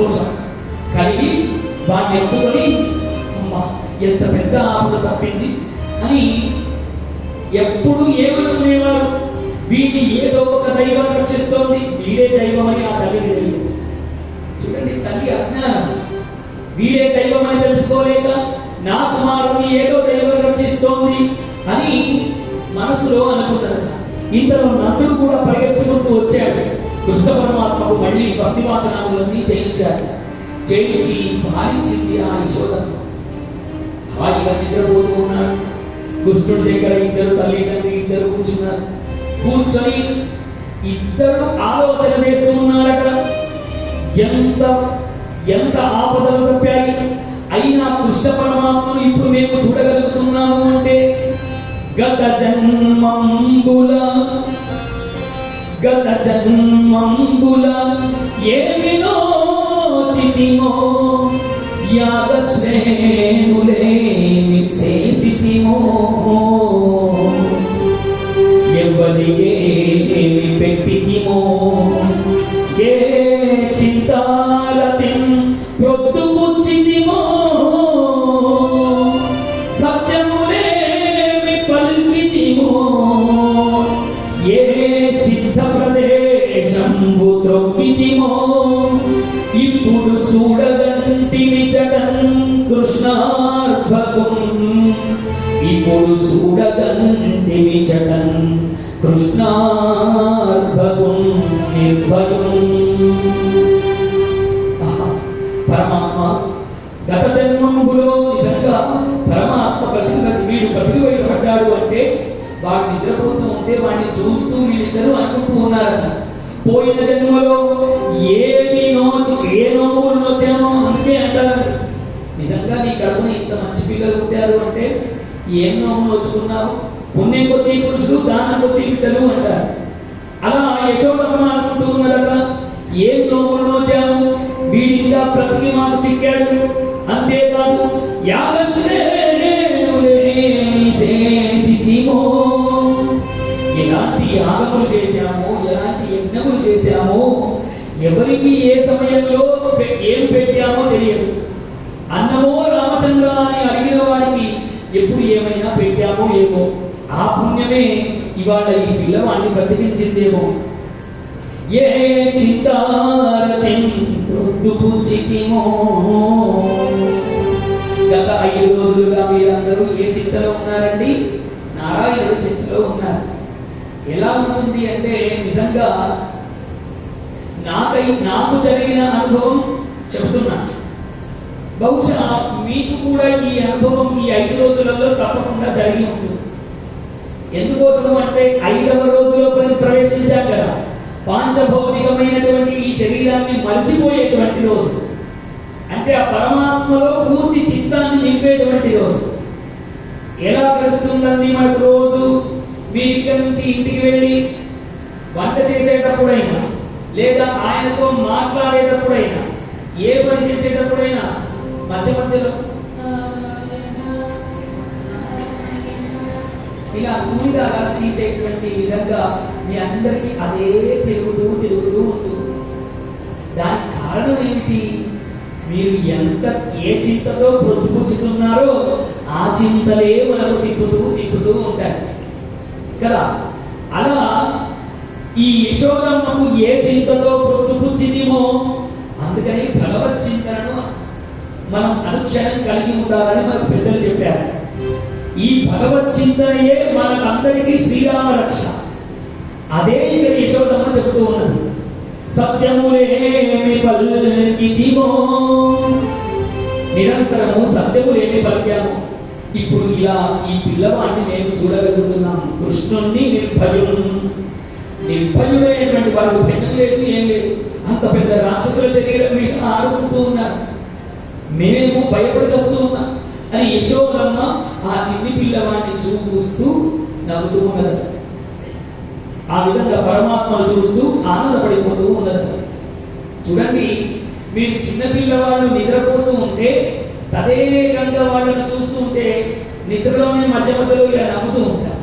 సంతోషం. కలిగి వాడిని ఎత్తుకొని అమ్మా ఎంత పెద్ద ఆపద తప్పింది అని ఎప్పుడు ఏమనుకునేవారు. వీటి ఏదో ఒక దైవం రక్షిస్తోంది. వీడే దైవం అని ఆ తల్లికి తెలియదు. చూడండి తల్లి అజ్ఞానం. వీడే దైవం అని తెలుసుకోలేక నా కుమారుని ఏదో దైవం రక్షిస్తోంది అని మనసులో అనుకుంటారు. ఇంతలో నందుడు కూడా పరిగెత్తుకుంటూ వచ్చాడు. కృష్ణ పరమాత్మకు మళ్ళీ స్వస్తి వాచనాలన్నీ చేయించాడు చేయించి పాలించింది ఆ యశోదను హాయిగా నిద్రపోతూ ఉన్నాడు దుష్టుడి దగ్గర ఇద్దరు తల్లిదండ్రులు ఇద్దరు కూర్చున్నారు. కూర్చొని ఇద్దరు ఆలోచన చేస్తూ ఉన్నారట. ఎంత ఎంత ఆపదలు తప్పాయి. అయినా కృష్ణ పరమాత్మను ఇప్పుడు మేము చూడగలుగుతున్నాము అంటే గత జన్మంబుల గత జన్మంబుల ఏమినో చితిమో యాగ యాగశ్రేణులేమి చేసితిమో ఏమి పెట్టితిమో ఇప్పుడు చూడగంటివి జగన్ కృష్ణార్భకం నిర్భయం. పరమాత్మ గత జన్మములో నిజంగా పరమాత్మ బతికి వీడు బతికి పడ్డాడు అంటే వాడు నిద్రపోతూ ఉంటే వాడిని చూస్తూ వీళ్ళిద్దరూ అనుకుంటూ ఉన్నారట. పోయిన జన్మలో ఏమి నోచి ఏ నోవులు నోచామో అందుకే అంటారండి నిజంగా నీ కడుపున ఇంత మంచి పిల్లలు పుట్టారు అంటే ఏం నోము నోచుకున్నావు పుణ్యం కొద్ది పురుషులు దాన కొద్ది బిడ్డలు అంటారు. అలా యశోదమ్మ అనుకుంటూ ఉన్నదట ఏం నోములు నోచాము వీడింకా బ్రతికి మాకు చిక్కాడు. అంతేకాదు యాగశ్రేణులేని ఎలాంటి యాగములు చేశామో ఎలాంటి యజ్ఞములు చేశాము ఎవరికి ఏ సమయంలో పె- ఏం పెట్టామో తెలియదు అన్నమో రామచంద్ర అని అడిగిన వాడికి ఎప్పుడు ఏమైనా పెట్టామో ఏమో ఆ పుణ్యమే ఇవాళ ఈ పిల్లవాడిని బ్రతికించిందేమో. ఏ చిత్తారతిం ప్రొద్దుపుచ్చితిమో గత ఐదు రోజులుగా మీరందరూ ఏ చింతలో ఉన్నారండి? నారాయణుడు చింతలో ఉన్నారు. ఎలా ఉంటుంది అంటే నిజంగా నాకై నాకు జరిగిన అనుభవం చెబుతున్నాను బహుశా మీకు కూడా ఈ అనుభవం ఈ ఐదు రోజులలో తప్పకుండా జరిగి ఉంటుంది. ఎందుకోసం అంటే ఐదవ రోజులో పని ప్రవేశించాం కదా. పాంచభౌతికమైనటువంటి ఈ శరీరాన్ని మర్చిపోయేటువంటి రోజు. అంటే ఆ పరమాత్మలో పూర్తి చిత్తాన్ని నింపేటువంటి రోజు. ఎలా గడుస్తుందండి మనకు రోజు? మీరు ఇక్కడి నుంచి ఇంటికి వెళ్ళి వంట చేసేటప్పుడైనా లేదా ఆయనతో మాట్లాడేటప్పుడైనా ఏ పని చేసేటప్పుడైనా మధ్య మధ్యలో ఇలా ఊరిగా తీసేటువంటి విధంగా మీ అందరికీ అదే తిరుగుతూ తిరుగుతూ ఉంటుంది దానికి కారణం ఏమిటి? మీరు ఎంత ఏ చింతతో పొద్దుపుచ్చుతున్నారో ఆ చింతలే మనకు తిప్పుతూ తిప్పుతూ ఉంటాయి. కదా? అలా ఈ యశోదమ్మకు ఏ చింతతో పొద్దుపుచ్చిందేమో అందుకని భగవత్ మనం అనుక్షణం కలిగి ఉండాలని మనకు పెద్దలు చెప్పారు. ఈ భగవత్ చింతనయే మనకందరికీ శ్రీరామ రక్ష. అదే ఇక యశోదమ్మ చెబుతూ ఉన్నది. సత్యములేమి పల్కితిమో నిరంతరము సత్యములేమి పలికాము ఇప్పుడు ఇలా ఈ పిల్లవాడిని మేము చూడగలుగుతున్నాం. కృష్ణుణ్ణి నిర్భయుడు. నిర్భయుడైనటువంటి వాడు భయం లేదు ఏం లేదు. అంత పెద్ద రాక్షసుల శరీరం మీద ఆడుకుంటూ ఉన్నారు. మేమేమో భయపడి వస్తూ ఉన్నాం అని యశోదమ్మ ఆ చిన్ని పిల్లవాడిని చూస్తూ నవ్వుతూ ఉన్నదట ఆ విధంగా పరమాత్మను చూస్తూ ఆనందపడిపోతూ ఉన్నదట చూడండి మీరు చిన్నపిల్లవాడు నిద్రపోతూ ఉంటే తదేకంగా వాళ్ళని చూస్తూ ఉంటే నిద్రలోనే మధ్య మధ్యలో ఇలా నవ్వుతూ ఉంటారు.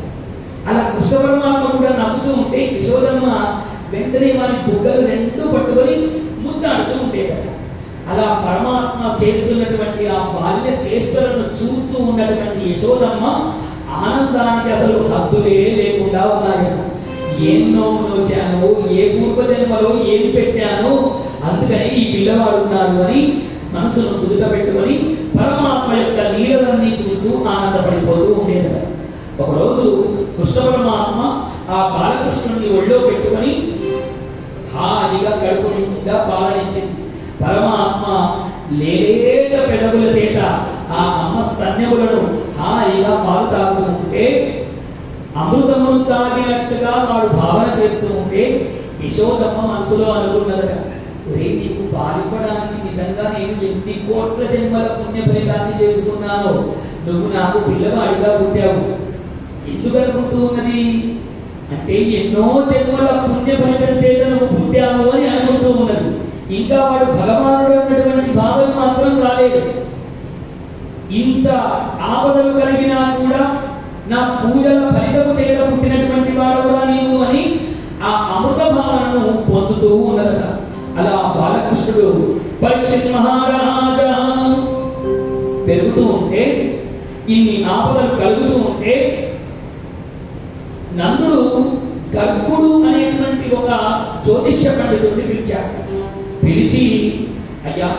అలా కృష్ణ పరమాత్మ కూడా నవ్వుతూ ఉంటే యశోదమ్మ వెంటనే వారి బుగ్గలు రెండు పట్టుకొని ముద్దాడుతూ ఉండేదట. అలా పరమాత్మ చేస్తున్నటువంటి ఆ బాల్య చేష్టలను చూస్తూ ఉన్నటువంటి యశోదమ్మ ఆనందానికి అసలు హద్దులే లేకుండా ఉన్నాయి. ఏం నోము ఏ పూర్వజన్మలో ఏమి పెట్టానో అందుకని ఈ పిల్లవాడు ఉన్నాడు అని మనసును కుదుట పెట్టుకొని పరమాత్మ యొక్క లీలలన్నీ చూస్తూ ఆనందపడిపోతూ ఉండేదట ఒకరోజు కృష్ణ పరమాత్మ ఆ బాలకృష్ణుడిని ఒళ్ళో పెట్టుకొని హాయిగా కడుపు నిండా పాలనిచ్చింది. పరమాత్మ లేట పెదవుల చేత ఆ అమ్మ స్తన్యములను హాయిగా పాలు తాగుతూ ఉంటే అమృతమును తాగినట్టుగా వాడు భావన చేస్తూ ఉంటే యశోదమ్మ మనసులో అనుకున్నదట ఒరే నీకు పాలివ్వడానికి నిజంగా నేను ఎన్ని కోట్ల జన్మల పుణ్య ఫలితాన్ని చేసుకున్నానో నువ్వు నాకు పిల్లవాడిగా పుట్టావు. ఎందుకు అనుకుంటూ ఉన్నది? అంటే ఎన్నో జన్మల పుణ్య ఫలితం చేత నువ్వు పుట్టావు అని అనుకుంటూ ఉన్నది. ఇంకా వాడు భగవానుడు అన్నటువంటి భావం మాత్రం రాలేదు. ఇంత ఆపదలు కలిగినా కూడా నా పూజల ఫలితము చేత పుట్టినటువంటి వాడవురా నీవు అని ఆ అమృత భావనను పొందుతూ ఉన్నదట. అలా బాలకృష్ణుడు పరీక్షిత్ మహారాజా పెరుగుతూ ఉంటే ఇన్ని ఆపదలు కలుగుతూ ఉంటే నందుడు గర్భుడు అనేటువంటి ఒక జ్యోతిష్య పండితుడిని పిలిచాడు. పిలిచి అయ్యా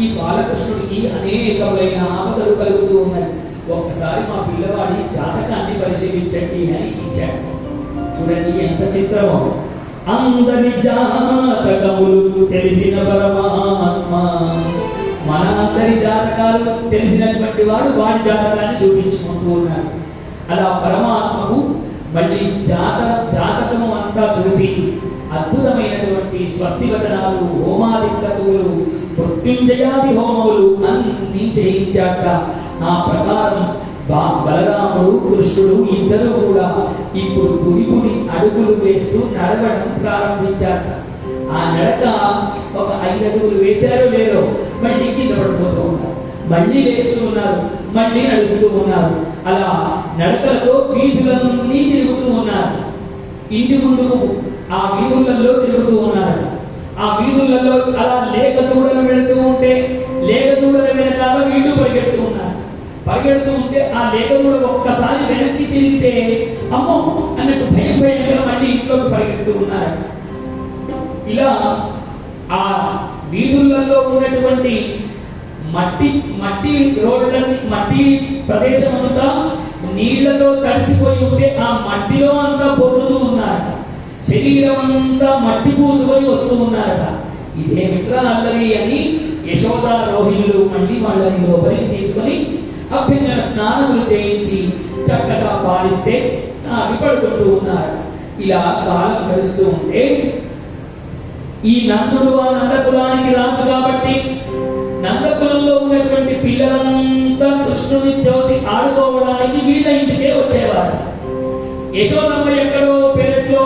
ఈ బాలకృష్ణుడికి అనేకమైన ఆపదలు కలుగుతూ ఉన్నాయి ఒక్కసారి మా పిల్లవాడి జాతకాన్ని పరిశీలించండి అని ఇచ్చాడు. చూడండి ఎంత చిత్రమో. అందరి జాతకములు తెలిసిన పరమాత్మ మన అందరి జాతకాలు తెలిసినటువంటి వాడు వాడి జాతకాన్ని చూపించుకుంటూ ఉన్నాడు. అలా పరమాత్మకు మళ్ళీ జాత జాతకము అంతా చూసి అద్భుతమైనటువంటి స్వస్తి వచనాలు హోమాదిక్కతువులు మృత్యుంజయాది హోమములు అన్ని చేయించాక ఆ ప్రకారం బా- బలరాముడు కృష్ణుడు ఇద్దరు కూడా ఇప్పుడు పురిపుడి అడుగులు వేస్తూ నడవడం ప్రారంభించాక ఆ నడక ఒక ఐదు అడుగులు వేశారో లేదో మళ్ళీ కింద పడిపోతూ ఉన్నారు. మళ్ళీ వేస్తూ ఉన్నారు మళ్ళీ నడుస్తూ ఉన్నారు. అలా నడకలతో వీధులన్నీ తిరుగుతూ ఉన్నారు. ఇంటి ముందు ఆ వీధులలో తిరుగుతూ ఉన్నారు. ఆ వీధులలో అలా లేక దూడలు వెళుతూ ఉంటే లేక దూడల వెనకాల వీళ్ళు పరిగెడుతూ ఉన్నారు. పరిగెడుతూ ఉంటే ఆ లేక దూడ ఒక్కసారి వెనక్కి తిరిగితే అమ్మో అన్నట్టు భయం భయంగా మళ్ళీ ఇంట్లోకి పరిగెడుతూ ఉన్నారు. ఇలా ఆ వీధులలో ఉన్నటువంటి మట్టి మట్టి రోడ్లని మట్టి ప్రదేశం అంతా నీళ్ళతో తడిసిపోయి ఉంటే ఆ మట్టిలో అంతా పొర్లుతూ ఉన్నారట. శరీరం అంతా మట్టి పూసుకొని వస్తూ ఉన్నారట. ఇదేమిట్రా అల్లరి అని యశోద రోహిణులు మళ్ళీ వాళ్ళని లోపలికి తీసుకొని అభ్యంగన స్నానములు చేయించి చక్కగా పాలిస్తే తాగి పడుకుంటూ ఉన్నారు ఇలా కాలం గడుస్తూ ఉంటే ఈ నందుడు ఆ నందకులానికి రాజు కాబట్టి నందకులంలో ఉన్నటువంటి పిల్లలను కృష్ణుని తోటి ఆడుకోవడానికి వీళ్ళ ఇంటికే వచ్చేవారు. యశోదమ్మ ఎక్కడో పేరెట్లో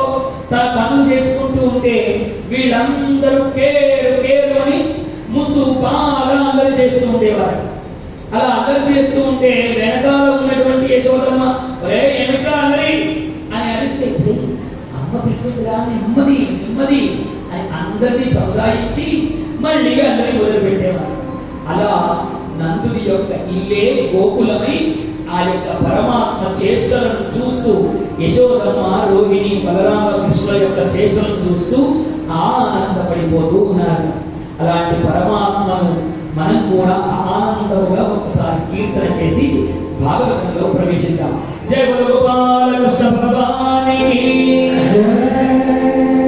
తన పనులు చేసుకుంటూ ఉంటే వీళ్ళందరూ కేరు కేరు అని ముందు బాగా అల్లరి చేస్తూ ఉండేవారు. అలా అల్లరి చేస్తూ ఉంటే వెనకాల ఉన్నటువంటి యశోదమ్మ ఒరే ఏమిటా అల్లరి? అని అరిస్తే అమ్మ తింటుందిరా నెమ్మది నెమ్మది అని అందరినీ సముదాయించి మళ్ళీ అందరి మొదలు యొక్క ఇల్లే గోకులమై ఆ యొక్క పరమాత్మ చేష్టలను చూస్తూ యశోదమ్మ రోహిణి బలరామ కృష్ణ యొక్క చేష్టలను చూస్తూ ఆనందపడిపోతూ ఉన్నారు. అలాంటి పరమాత్మను మనం కూడా ఆనందముగా ఒకసారి కీర్తన చేసి భాగవతంలో ప్రవేశిద్దాం. జయ బల గోపాల కృష్ణ భగవానికి